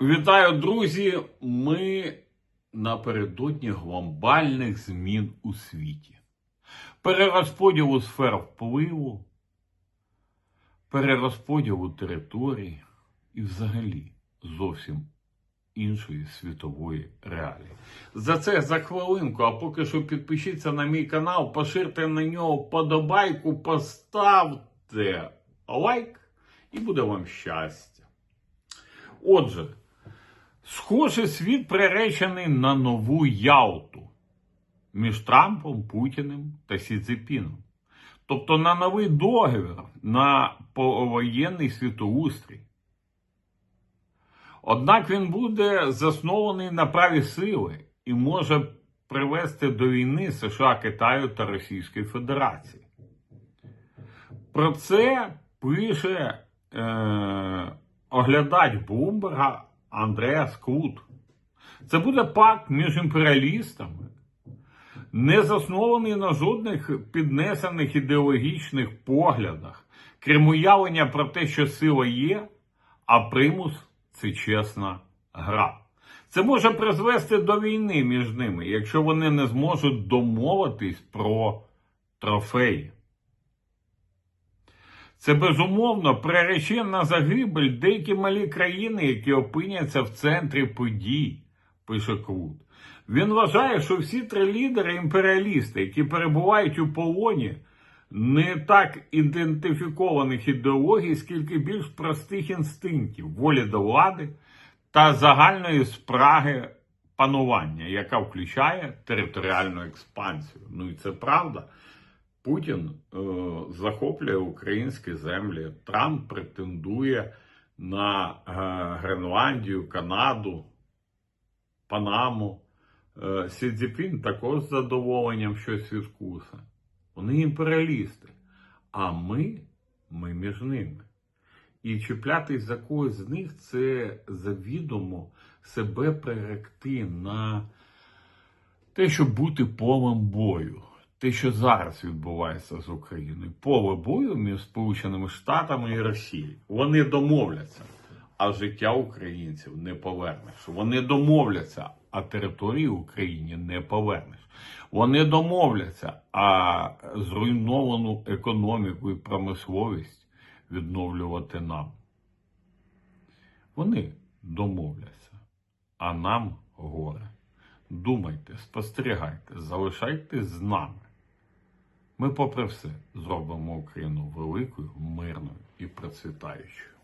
Вітаю, друзі! Ми напередодні глобальних змін у світі. Перерозподілу сфер впливу, перерозподілу територій і взагалі зовсім іншої світової реалії. За це за хвилинку, а поки що підпишіться на мій канал, поширте на нього подобайку, поставте лайк і буде вам щастя. Отже, схоже, світ приречений на нову Ялту між Трампом, Путіним та Сі Цзіпіном. Тобто на новий договір, на повоєнний світоустрій. Однак він буде заснований на праві сили і може привести до війни США, Китаю та Російської Федерації. Про це пише е, оглядач Блумберга Андреас Клут. Це буде пакт між імперіалістами, не заснований на жодних піднесених ідеологічних поглядах, крім уявлення про те, що сила є, а примус це чесна гра. Це може призвести до війни між ними, якщо вони не зможуть домовитись про трофеї. Це безумовно прирече на загибель деякі малі країни, які опиняться в центрі подій, пише Крут. Він вважає, що всі три лідери імперіалісти, які перебувають у полоні, не так ідентифікованих ідеологій, скільки більш простих інстинктів, волі до влади та загальної спраги панування, яка включає територіальну експансію. Ну і це правда. Путін е, захоплює українські землі. Трамп претендує на е, Гренландію, Канаду, Панаму. Е, Сі Цзіпін також з задоволенням щось відкуса. Вони імперіалісти. А ми, ми між ними. І чіплятись за когось з них це завідомо себе приректи на те, щоб бути полем бою. Те, що зараз відбувається з Україною, поле бою між Сполученими Штатами і Росією. Вони домовляться, а життя українців не повернеш. Вони домовляться, а території Україні не повернеш. Вони домовляться, а зруйновану економіку і промисловість відновлювати нам. Вони домовляться, а нам горе. Думайте, спостерігайте, залишайтесь з нами. Ми, попри все, зробимо Україну великою, мирною і процвітаючою.